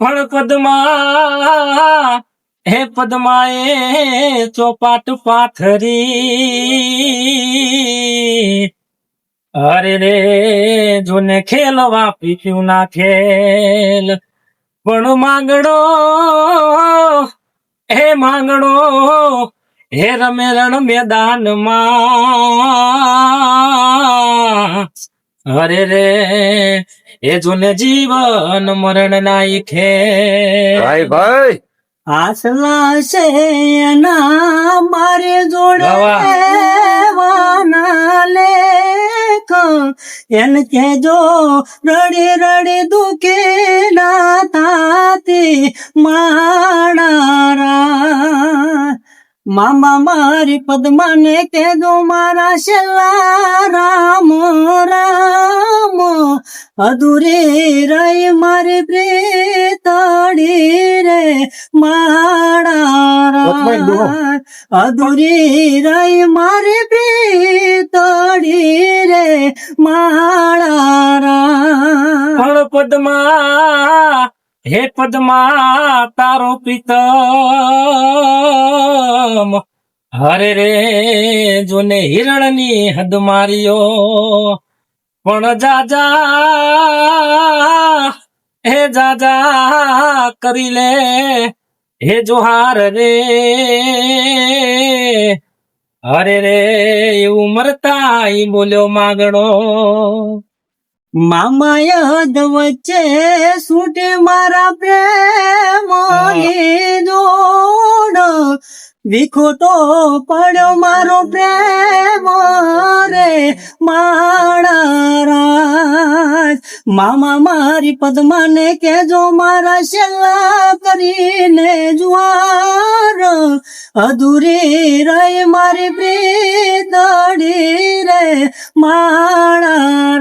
પણ પદમા હે પદમાએ ચોપાટ પાથરી. અરે રે, જોને ખેલવા પીપ્યું ના ખેલ. પણ માંગડો હે માંગડો હે રમે રણ મેદાનમાં. અરે રે એ જોને જીવન મરણ નાઈ ખે ભાઈ ભાઈ. આસલા છે એના મારે જોડે. વાના લેખ. એને કેજો રડી રડી દુખે ના તાતી માણારા. મામા મારી પદ્માને કેજો મારા શેલા રામ રામ અધૂરી રહી મારી પ્રીતડી રે વચમાં દુહો. માણા અધૂરી રહી મારી પ્રીતડી રે માણા પણ પદ્મા હે પદ્મા તારો પ્રીતમ હરે રે જોને હિરણની હદ માર્યો પણ જાજા હે જાજા કરી લે. હે જોહાર રે, અરે રે, એવું મરતા બોલ્યો માગણો. મામા યાદ વચ્ચે સૂટે મારા પ્રેમ જોડ વિખોટો પડ્યો મારો પ્રેમ રે માણા મામા મારી પદ્માને કેજો મારા શેલા કરીને જુવાર. અધૂરી રહી મારી પ્રીતડી રે માણા